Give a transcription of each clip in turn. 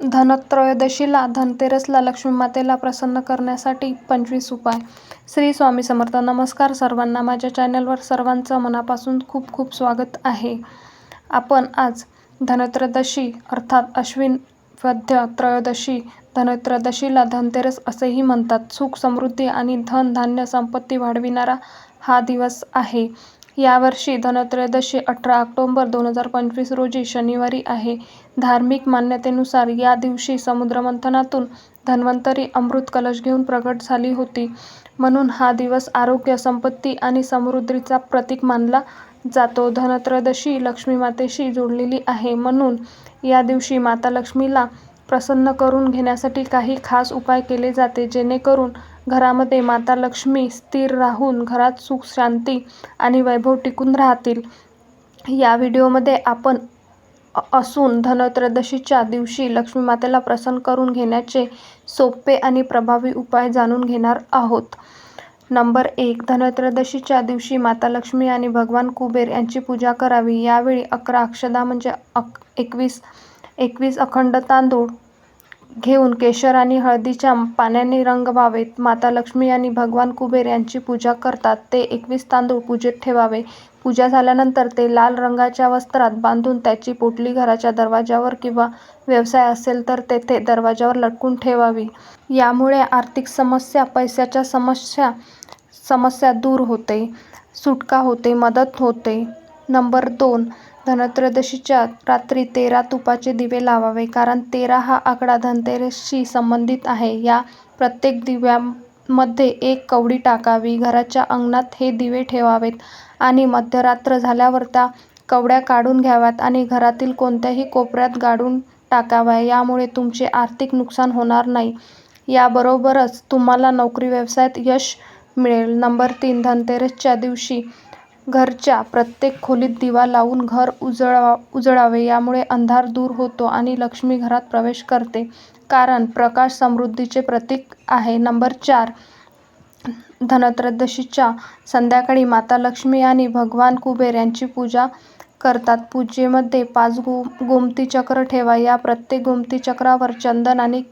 धनत्रयोदशीला धनतेरसला लक्ष्मीमातेला प्रसन्न करण्यासाठी पंचवीस उपाय. श्री स्वामी समर्थ नमस्कार सर्वांना. माझ्या चॅनलवर सर्वांचं मनापासून खूप खूप स्वागत आहे. आपण आज धनत्रयोदशी अर्थात अश्विन वद्य त्रयोदशी धनत्रयोदशीला धनतेरस असेही म्हणतात. सुख समृद्धी आणि धन धान्य संपत्ती वाढविणारा हा दिवस आहे. यावर्षी धनत्रयोदशी अठरा ऑक्टोबर दोन हजार पंचवीस रोजी शनिवारी आहे. धार्मिक मान्यतेनुसार या दिवशी समुद्रमंथनातून धन्वंतरी अमृत कलश घेऊन प्रगट झाली होती. म्हणून हा दिवस आरोग्य संपत्ती आणि समृद्धीचा प्रतीक मानला जातो. धनत्रयोदशी लक्ष्मी मातेशी जोडलेली आहे. म्हणून या दिवशी माता लक्ष्मीला प्रसन्न करून घेण्यासाठी काही खास उपाय केले जाते जेणेकरून घरामध्ये माता लक्ष्मी स्थिर राहून घरात सुख शांती आणि वैभव टिकून राहतील. या व्हिडिओमध्ये आपण असून धनत्रयोदशीच्या दिवशी लक्ष्मी मातेला प्रसन्न करून घेण्याचे सोपे आणि प्रभावी उपाय जाणून घेणार आहोत. नंबर एक धनत्रयोदशीच्या दिवशी माता लक्ष्मी आणि भगवान कुबेर यांची पूजा करावी. यावेळी अकरा अक्षदा म्हणजे अक एकवीस एकवीस अखंड तांदूळ घेऊन केशर आणि हळदीच्या पाण्याने रंगवावेत माता लक्ष्मी आणि भगवान कुबेर यांची पूजा करतात. ते एकवीस तांदूळ पूजेत ठेवावे. पूजा झाल्यानंतर ते लाल रंगाच्या वस्त्रात बांधून त्याची पोटली घराच्या दरवाजावर किंवा व्यवसाय असेल तर तेथे दरवाजावर लटकून ठेवावी. यामुळे आर्थिक समस्या पैशाच्या समस्या समस्या दूर होते. सुटका होते मदत होते. नंबर दोन धनत्रयोदशीच्या रात्री तेरा तुपाचे दिवे लावावे कारण तेरा हा आकडा धनतेरसशी संबंधित आहे. या प्रत्येक दिव्यामध्ये एक कवडी टाकावी घराच्या अंगणात हे दिवे ठेवावेत आणि मध्यरात्र झाल्यावर त्या कवड्या काढून घ्याव्यात आणि घरातील कोणत्याही कोपऱ्यात गाडून टाकाव्या. यामुळे तुमचे आर्थिक नुकसान होणार नाही. याबरोबरच तुम्हाला नोकरी व्यवसायात यश मिळेल. नंबर तीन धनतेरसच्या दिवशी घरच्या प्रत्येक खोलीत दिवा लावून घर उजळवा उजळावे यामुळे अंधार दूर होतो आणि लक्ष्मी घरात प्रवेश करते. कारण प्रकाश समृद्धीचे प्रतीक आहे. नंबर चार धनत्रयोदशीच्या संध्याकाळी माता लक्ष्मी आणि भगवान कुबेर यांची पूजा करतात. पूजेमध्ये पाच गो गोमती चक्र ठेवा. या प्रत्येक गोमती चक्रावर चंदन आणि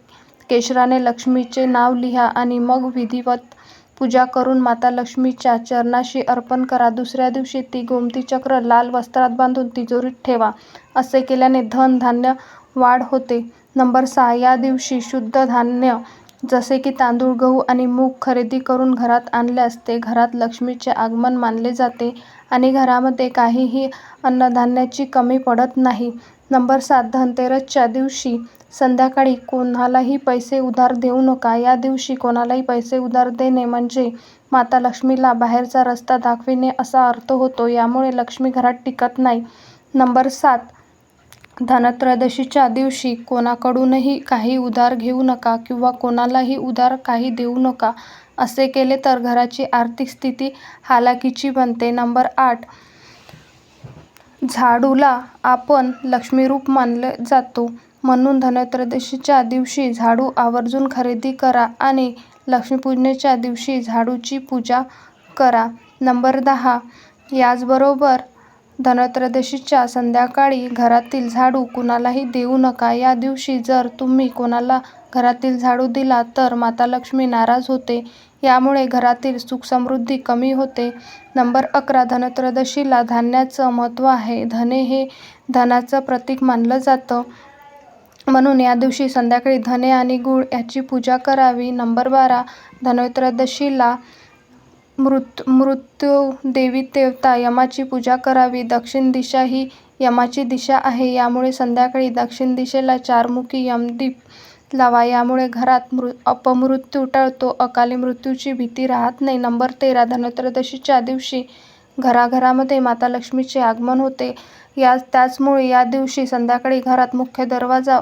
केशराने लक्ष्मीचे नाव लिहा आणि मग विधिवत पूजा करून माता लक्ष्मीच्या चरणाशी अर्पण करा. दुसऱ्या दिवशी ती गोमती चक्र लाल वस्त्रात बांधून तिजोरीत ठेवा असे केल्याने धन धान्य वाढ होते. नंबर सहा या दिवशी शुद्ध धान्य जसे की तांदूळ गहू आणि मूग खरेदी करून घरात आणल्यास ते घरात लक्ष्मीचे आगमन मानले जाते आणि घरामध्ये काहीही अन्नधान्याची कमी पडत नाही. नंबर सात धनतेरसच्या दिवशी संध्याकाळी कोणालाही पैसे उधार देऊ नका. या दिवशी कोणालाही पैसे उधार देणे म्हणजे माता लक्ष्मीला बाहेरचा रस्ता दाखविणे असा अर्थ होतो. यामुळे लक्ष्मी घरात टिकत नाही. नंबर सात धनत्रयोदशीच्या दिवशी कोणाकडूनही काही उधार घेऊ नका किंवा कोणालाही उधार काही देऊ नका असे केले तर घराची आर्थिक स्थिती हालाकीची बनते. नंबर आठ. झाडूला आपण लक्ष्मीरूप मानले जातो. म्हणून धनत्रयोदशीच्या दिवशी झाडू आवर्जून खरेदी करा आणि लक्ष्मीपूजनेच्या दिवशी झाडूची पूजा करा. नंबर दहा. याचबरोबर धनत्रयोदशीच्या संध्याकाळी घरातील झाडू कुणालाही देऊ नका. या दिवशी जर तुम्ही कोणाला घरातील झाडू दिला तर माता लक्ष्मी नाराज होते. यामुळे घरातील सुखसमृद्धी कमी होते. नंबर अकरा धनत्रयोदशीला धान्याचं महत्त्व आहे. धने हे धनाचं प्रतीक मानलं जातं. म्हणून या दिवशी संध्याकाळी धने आणि गूळ याची पूजा करावी. नंबर बारा धनत्रयोदशीला मृत मृत्यू देवी देवता यमाची पूजा करावी. दक्षिण दिशा ही यमाची दिशा आहे. यामुळे संध्याकाळी दक्षिण दिशेला चारमुखी यमदीप लावा. यामुळे घरात मृ अपमृत्यू टळतो. अकाली मृत्यूची भीती राहत नाही. नंबर तेरा धनत्रयोदशीच्या दिवशी घराघरामध्ये माता लक्ष्मीचे आगमन होते. या त्याचमुळे या दिवशी संध्याकाळी घरात मुख्य दरवाजा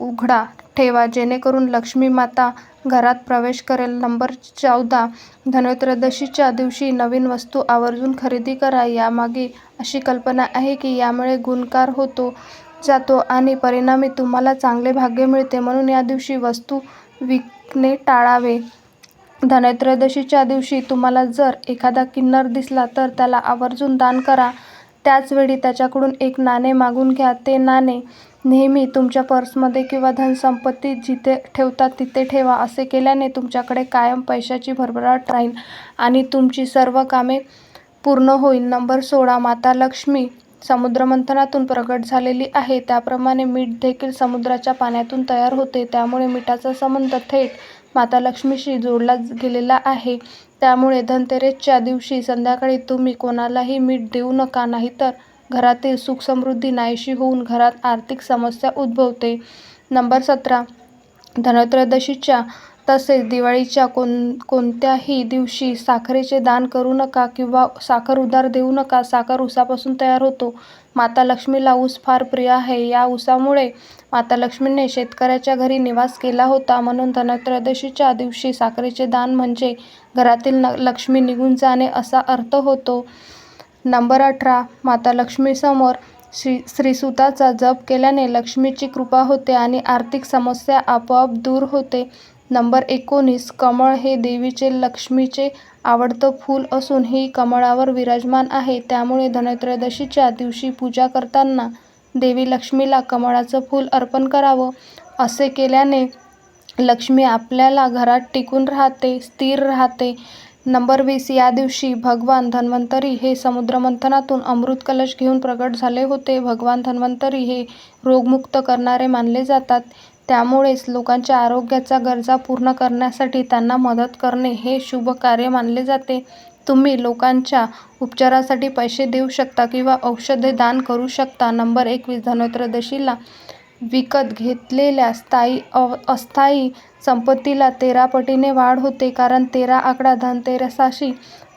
उघडा. ठेवा. जेणेकरून लक्ष्मी माता घरात प्रवेश करेल. नंबर चौदा. धनत्रयोदशीच्या दिवशी नवीन वस्तू आवर्जून खरेदी करा. यामागे अशी कल्पना आहे की यामुळे गुणकार होतो जातो आणि परिणामी तुम्हाला चांगले भाग्य मिळते. म्हणून या दिवशी वस्तू विकणे टाळावे. धनत्रयोदशीच्या दिवशी तुम्हाला जर एखादा किन्नर दिसला तर त्याला आवर्जून दान करा. त्याचवेळी त्याच्याकडून एक नाणे मागून घ्या. ते नाणे नेहमी तुमच्या पर्समध्ये किंवा धनसंपत्ती जिथे ठेवतात तिथे ठेवा असे केल्याने तुमच्याकडे कायम पैशाची भरभराट राहील आणि तुमची सर्व कामे पूर्ण होईल. नंबर सोळा माता लक्ष्मी समुद्रमंथनातून प्रकट झालेली आहे. त्याप्रमाणे मीठ देखील समुद्राच्या पाण्यातून तयार होते. त्यामुळे मिठाचा संबंध थेट माता लक्ष्मीशी जोडला गेलेला आहे. त्यामुळे धनतेरसच्या दिवशी संध्याकाळी तुम्ही कोणालाही मीठ देऊ नका नाहीतर घरातील सुखसमृद्धी नाहीशी होऊन घरात आर्थिक समस्या उद्भवते. नंबर सतरा. धनत्रयोदशीच्या तसेच दिवाळीच्या कोण कोणत्याही दिवशी साखरेचे दान करू नका किंवा साखर उधार देऊ नका. साखर ऊसापासून तयार होतो. माता लक्ष्मीला ऊस फार प्रिय आहे. या ऊसामुळे माता लक्ष्मीने शेतकऱ्याच्या घरी निवास केला होता. म्हणून धनत्रयोदशीच्या दिवशी साखरेचे दान म्हणजे घरातील न लक्ष्मी निघून जाणे असा अर्थ होतो. नंबर अठरा माता लक्ष्मीसमोर श्री श्रीसुताचा जप केल्याने लक्ष्मीची कृपा होते आणि आर्थिक समस्या आपोआप दूर होते. नंबर एकोणीस कमळ हे देवीचे लक्ष्मीचे आवडतं फूल असून ही कमळावर विराजमान आहे. त्यामुळे धनत्रयोदशीच्या दिवशी पूजा करताना देवी लक्ष्मीला कमळाचं फूल अर्पण करावं. असे केल्याने लक्ष्मी आपल्याला घरात टिकून राहते स्थिर राहते. नंबर वीस या दिवशी भगवान धन्वंतरी हे समुद्रमंथनातून अमृत कलश घेऊन प्रकट झाले होते. भगवान धन्वंतरी हे रोगमुक्त करणारे मानले जातात. त्यामुळेच लोकांच्या आरोग्याच्या गरजा पूर्ण करण्यासाठी त्यांना मदत करणे हे शुभ कार्य मानले जाते. तुम्ही लोकांच्या उपचारासाठी पैसे देऊ शकता किंवा औषधे दान करू शकता. नंबर एकवीस धनत्रयोदशीला विकत घेतलेल्या स्थायी अव अस्थायी संपत्तीला तेरा पटीने वाढ होते कारण तेरा आकडा धनतेरसाशी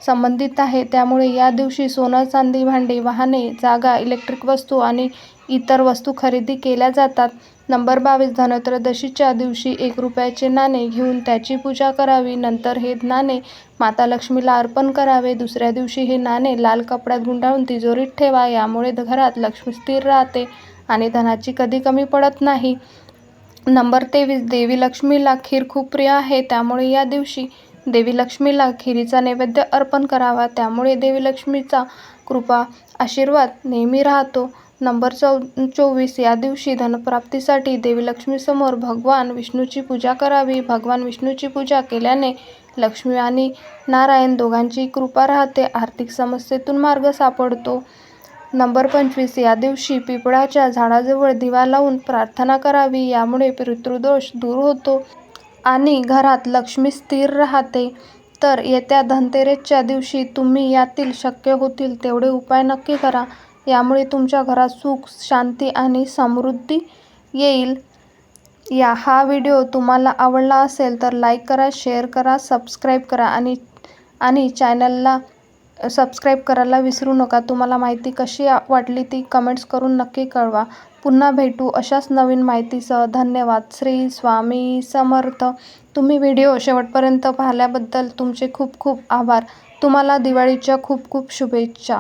संबंधित आहे. त्यामुळे या दिवशी सोनं चांदी भांडी वाहने जागा इलेक्ट्रिक वस्तू आणि इतर वस्तू खरेदी केल्या जातात. नंबर बावीस धनत्रयोदशीच्या दिवशी एक रुपयाचे नाणे घेऊन त्याची पूजा करावी. नंतर हे नाणे माता लक्ष्मीला अर्पण करावे. दुसऱ्या दिवशी हे नाणे लाल कपड्यात गुंडाळून तिजोरीत ठेवा. यामुळे घरात लक्ष्मी स्थिर राहते आणि धनाची कधी कमी पडत नाही. नंबर तेवीस देवी लक्ष्मीला खीर खूप प्रिय आहे. त्यामुळे या दिवशी देवी लक्ष्मीला खिरीचा नैवेद्य अर्पण करावा. त्यामुळे देवी लक्ष्मीचा कृपा आशीर्वाद नेहमी राहतो. नंबर चौ चोवीस या दिवशी धनप्राप्तीसाठी देवी लक्ष्मीसमोर भगवान विष्णूची पूजा करावी. भगवान विष्णूची पूजा केल्याने लक्ष्मी आणि नारायण दोघांची कृपा राहते आर्थिक समस्येतून मार्ग सापडतो. नंबर पंचवीस या दिवशी पिपळाच्या झाडाजवळ दिवा लावून प्रार्थना करावी यामुळे पितृदोष दूर होतो आणि घरात लक्ष्मी स्थिर राहते. तर येत्या धनतेरसच्या दिवशी तुम्ही यातील शक्य होतील तेवढे उपाय नक्की करा. यामुळे तुमच्या घरात सुख शांती आणि समृद्धी येईल. या हा व्हिडिओ तुम्हाला आवडला असेल तर लाईक करा शेअर करा सबस्क्राईब करा आणि आणि चॅनलला सबस्क्राईब करायला विसरू नका. तुम्हाला माहिती कशी वाटली ती कमेंट्स करून नक्की कळवा. पुन्हा भेटू अशाच नवीन माहितीसह. धन्यवाद. श्री स्वामी समर्थ. तुम्ही व्हिडिओ शेवटपर्यंत पाहिल्याबद्दल तुमचे खूप खूप आभार. तुम्हाला दिवाळीच्या खूप खूप शुभेच्छा.